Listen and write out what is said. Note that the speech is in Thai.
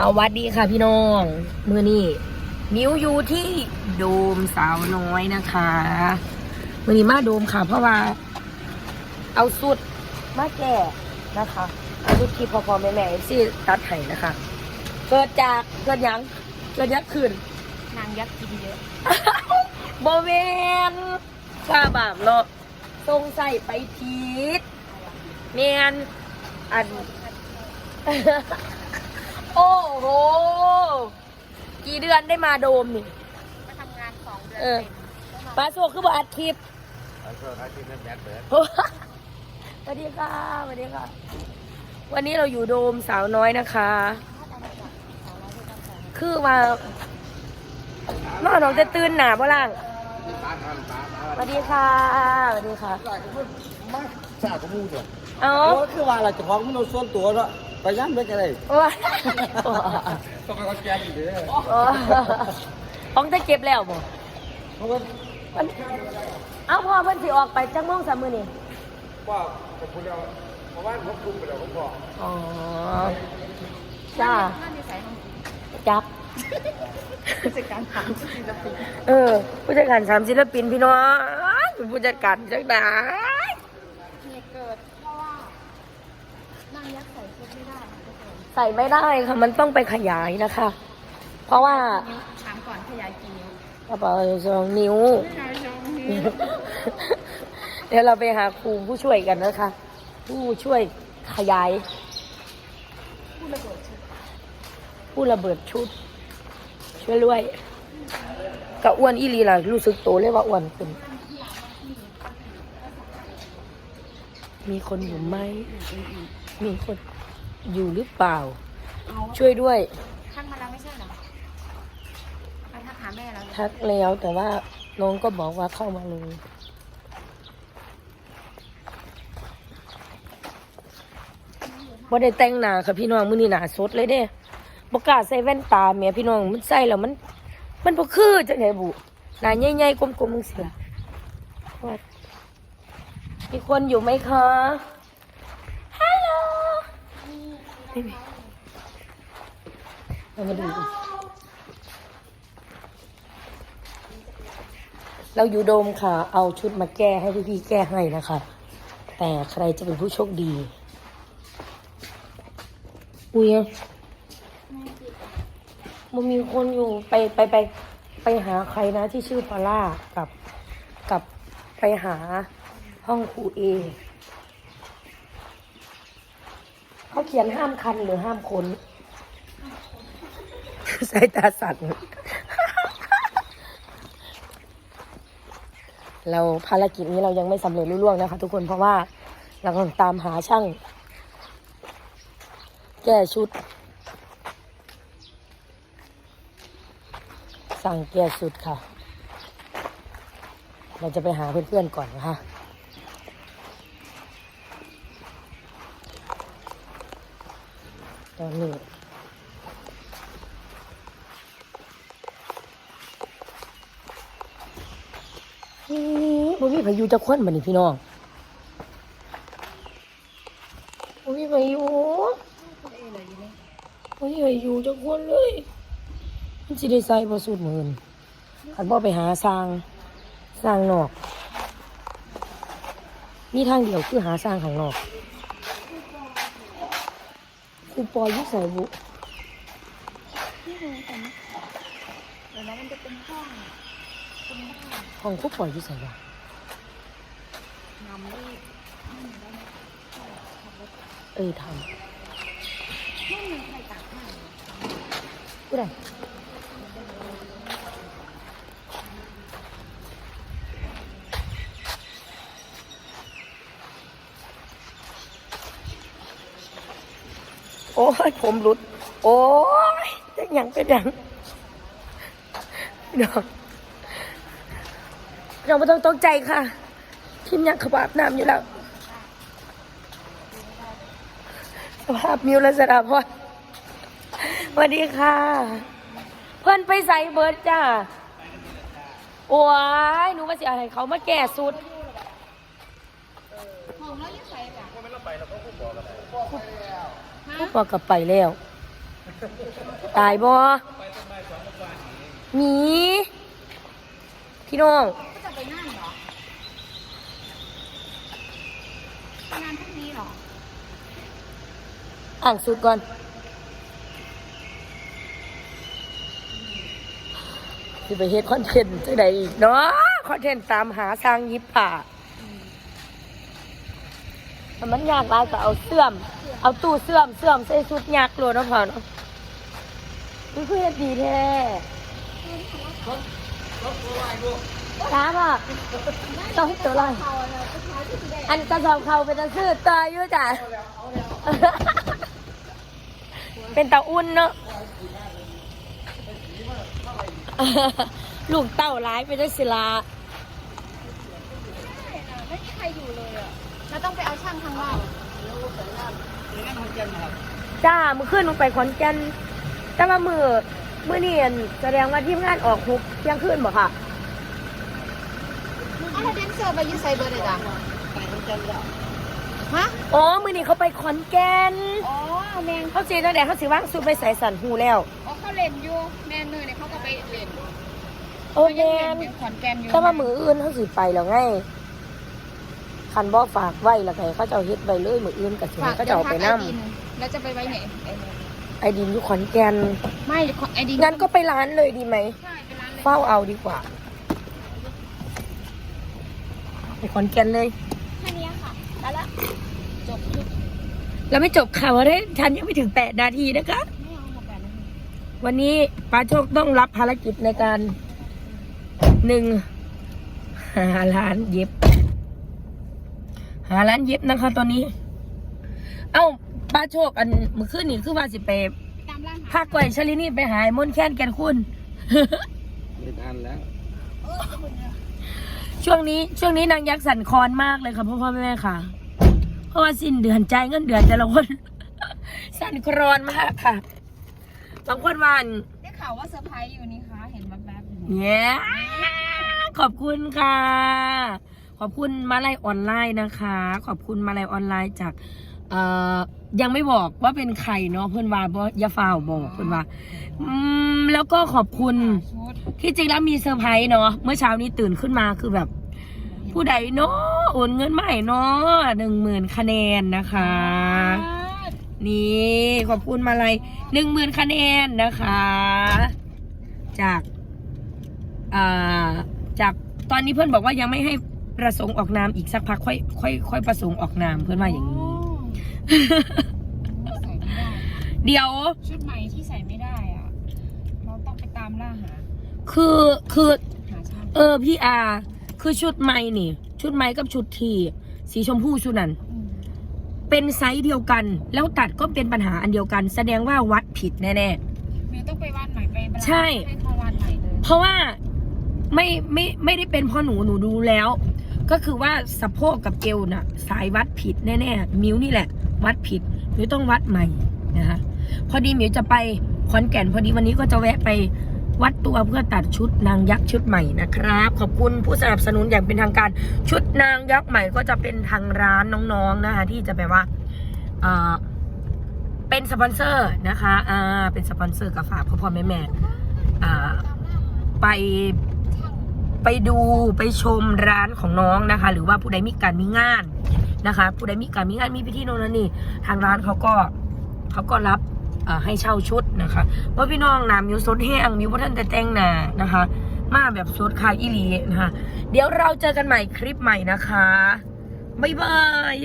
สวัสดีค่ะพี่น้องมือนี่มิวอยู่ที่โดมสาวน้อยนะคะมือนี้มาโดมค่ะ เพราะว่า เอาสุดมาแก่นะคะเอาสุดที่พอพอแม่แม่ซี่ตัดไห้นะคะ เกิดจากเกิดหยังเกิดยักษ์ขึ้นนางยักษ์กินเยอะโบเวนว่าบาปเนาะทรงใส่ไปพีดเนียนอัน โอ้โห กี่เดือนได้มาโดมนี่ มาทำงานสองเดือนเออเต็มปลาโซคือบ่อัดคลิปเอาโทษนะที่นั่นแบดเบิร์ดสวัสดีค่ะสวัสดีค่ะ วันนี้เราอยู่โดมสาวน้อยนะคะ คือว่าน้องน้องจะตื่นหนาบ่ล่างตาทานตาสวัสดีค่ะสวัสดีค่ะตาก็พูดมากซาก็มูจ้ะเอาโอ้คือว่าเราจะของมันเอาส่วนตัวเนาะ ไปย้ำได้กันเลยว้าต้องเอาแกงอีกเด้อของจะเก็บแล้วบ่เพราะว่ามันเอาพ่อเพิ่นสิออกไปจังโมงสามมื้อนี่ว่าผมพูดแล้วเพราะว่าผมคุมไปแล้วผมบอกอ๋อจ้าท่านจะใส่ของจับผู้จัดการถามศิลปินเออผู้จัดการสามศิลปินพี่น้องเป็นผู้จัดการจังไดเหตุเกิดเพราะว่า นางยักษ์ใส่ชุดไม่ได้ค่ะทุกคนใส่ไม่ได้ค่ะ มันต้องไปขยายนะคะ เพราะว่านิ้วถามก่อนขยายกี่นิ้วกระเป๋าสองนิ้ว ขยายสองนิ้วเดี๋ยวเราไปหาครูผู้ช่วยกันนะคะ ผู้ช่วยขยายผู้ระเบิดชุดผู้ระเบิดชุด ช่วยด้วยกะอ้วนอีหลีล่ะรู้สึกโตเลยว่าอ้วนขึ้นมีคนอยู่ไหมมี คนอยู่หรือเปล่าช่วยด้วย ทักมาแล้วไม่ใช่เหรอไปทักหาแม่แล้วทักแล้วแต่ว่าน้องก็บอกว่าเข้ามาเลยบ่ได้แต่งหน้าค่ะพี่น้องมื้อนี้หน้าสดเลยเด้บ่กล้าใส่แว่นตาแหม่พี่น้องมันใส่แล้วมัน มันบ่คือจังไดบุหน้าใหญ่ๆกลมๆจังซี่ล่ะว่ามีคนอยู่ไหมคะฮัลโหล ไม่มีเรามาดูกันเราอยู่โดมค่ะ เอาชุดมาแก้ให้พี่ๆแก้ให้นะคะ แต่ใครจะเป็นผู้โชคดี อุ้ยมันมีคนอยู่ไปไปไปไปหาใครนะที่ชื่อพอลล่ากับกับไปหาห้องครูเอ เขาเขียนห้ามคันหรือห้ามคนสายตาสั่นเราภารกิจนี้เรายังไม่สำเร็จรุ่ล่วงนะคะ ทุกคนเพราะว่าเรากำลังตามหาช่าง แก้ชุด สั่งแก้ชุดค่ะ เราจะไปหาเพื่อนๆก่อนนะคะ ตอนนี้บ่มีพายุจะควนบันนี้พี่น้องบ่มีพายุบ่มีพายุจะควนเลยมันสิได้ใส่บ่สุดหมื่นคันบ่ไปหาสร้างสร้างนอก มีทางเดียวคือหาสร้างข้างนอก ครูปอยอยุใส่บุที่รู้แต่ไม่เดี๋ยวนะมันจะเป็นห้องเป็นบ้านห้องครูปอยอยุใส่บ่นำเลขเออทไม่มีใครตากให้ำผู้ใด โอ้ยผมหลุด โอ้ยจะยังเป็นยังพี่น้องเราไม่ต้องตกใจค่ะ ทีมยักษ์ขบาบน้ำอยู่แล้วสภาพมิวและสดาพรสวัสดีค่ะ เพื่อนไปใส่เบิร์ดจ้าโอ้ยหนูมาเสิเอาให้เขามาแก่สุดห้องแล้วยังใส่แบบพวกบอกก ลับไปแล้วเตายบ่หมีพี่น้องก็จะไปนั่นเหรองานพรุ่งนี้เหรอ อ่านสุดก่อน สิไปเฮ็ดคอนเทนต์จังใดอีกเนาะคอนเทนต์ตามหาสร้างยิบผ่าแต่มันยากหลายก็เอาเสื่อม เอาตู้เสื่อมเสื่อมใส่สุดยากโลดเนาะพ่อเนาะมันคือเฮ็ดดีแท้ถามอะต้องตัวอะไรอันกระสอบเขาเป็นตะซื้อตาอยู่จ้ะเป็นตาอุ่นเนาะลูกเต้าร้ายไปด้วยศิลาไม่มีใครอยู่เลยอะเราต้องไปเอาช่างข้าน อกจ้ามือขึ้นลงไปขอนแก่นแต่ว่ามือมือเนียนแสดงว่าทีมงานออกหุกเที่ยงคืนบ่ค่ะอ้าวแล้วแดนเซอร์ไปอยูไซเบอร์เลยจ้ะฮะอ๋อมือนี้เขาไปขอนแก่นอ๋อแมนเขาเจตั้งแต่เขาสิว่างสุดไปใส่สันหูแล้วอ๋อเขาเล่นอยู่แมนเนยเนี่ยเขาก็ไปเล่นโอ้แมนเป็นขอนแกนอยู่แต่ว่ามืออื่นเขาสิไปแล้วไง คันบ่ฝากไว้แล้วไงเขาจะเอาเฮ็ดไปเลยมืออื่นกับสิฝากเขาจะเอาไปนํเดี๋ยวพักไอดินแล้วจะไปไว้ไหนไอดินไอดินอยู่ขอนแก่นไม่ไอดินงั้นก็ไปร้านเลยดีไหมใช่ไปร้านเลยเฝ้าเอาดีกว่า ไปขอนแก่นเลยแค่นี้ค่ะแล้วละจบทุกแล้วไม่จบข่าวได้ทันยังไม่ถึงแปดนาทีนะคะไม่เอาหมดแบบนั้นวันนี้ป้าโชคต้องรับภารกิจในการหนึ่งหาร้านเย็บ หาร้านเย็บนะคะ ตอนนี้ เอ้าป้าโชคอันเมื่อคืนนี่คือว่าสิไปตามร้านหาภาคก่อยชลินี่ไปหายมนต์แค้นแกนคุณ ไม่ทันแล้ว ช่วงนี้ช่วงนี้นางยักษ์สันคอนมากเลยค่ะพ่อพ่อแม่แม่ค่ะ เพราะว่าสิ้นเดือนใจายเงินเดือนแต่ละคน สันครอนมากค่ะบางคนวาอัน ได้ข่าวว่าเซอร์ไพรส์อยู่นี่คะ เห็นแวบๆอยู่ เนี่ยขอบคุณค่ะ ขอบคุณมาลัยออนไลน์นะคะ ขอบคุณมาลัยออนไลน์จากเอ่อยังไม่บอกว่าเป็นใครเนาะเพื่อนว่าบอยาฝ่าวบอกเพื่อนว่าอืมแล้วก็ขอบคุณที่จริงแล้วมีเซอร์ไพรส์เนาะเมื่อเช้านี้ตื่นขึ้นมาคือแบบ ผู้ใดเนาะโอนเงินมาให้เนาะหนึ่งหมื่นคะแนนนะคะ นี่ขอบคุณมาลัยหนึ่งหมื่นคะแนนนะคะ จากอ่าจากตอนนี้เพื่อนบอกว่ายังไม่ให้ ประสงค์ออกนามอีกสักพักค่อยค่อยค่อยประสงค์ออกนามเพื่อนว่าอย่างนี้ ใส่ไม่ได้ เดี๋ยว ชุดใหม่ที่ใส่ไม่ได้อะ เราต้องไปตามล่าหา คือคือหาช่างเออพี่อาคือชุดใหม่นี่ ชุดใหม่กับชุดทีสีชมพูชุดนั้น อืมเป็นไซส์เดียวกัน แล้วตัดก็เป็นปัญหาอันเดียวกัน แสดงว่าวัดผิดแน่เมย์ต้องไปวาดใหม่ไปบาลานซ์ใช่ ให้เขาวาดใหม่เลย ๆ เพราะว่าไม่ไม่ไม่ได้เป็นเพ่อหนูหนูดูแล้ว ก็คือว่าสะโพกกับเอวน่ะ สายวัดผิดแน่ๆมิวนี่แหละ วัดผิดมิวต้องวัดใหม่นะคะพอดีมิวจะไปขอนแก่นพอดีวันนี้ก็จะแวะไปวัดตัวเพื่อตัดชุดนางยักษ์ชุดใหม่นะครับ ขอบคุณผู้สนับสนุนอย่างเป็นทางการชุดนางยักษ์ใหม่ก็จะเป็นทางร้านน้องๆนะคะ ที่จะแบบว่าเออเป็นสปอนเซอร์นะคะอ่าเป็นสปอนเซอร์กับฝากพ่อพ่อแม่แม่ๆไป ไปดูไปชมร้านของน้องนะคะ หรือว่าผู้ใดมีการมีงานนะคะ ผู้ใดมีการมีงานมีพิธีโน่นนนนี่ทางร้านเขาก็เขาก็รับให้เช่าชุดนะคะว่าพี่น้องนามิวสดแห้งมิวพ่ท่านแต่แต่งหนานะคะ มาแบบสดคายอีลีนะคะ เดี๋ยวเราเจอกันใหม่คลิปใหม่นะคะ บ๊ายบาย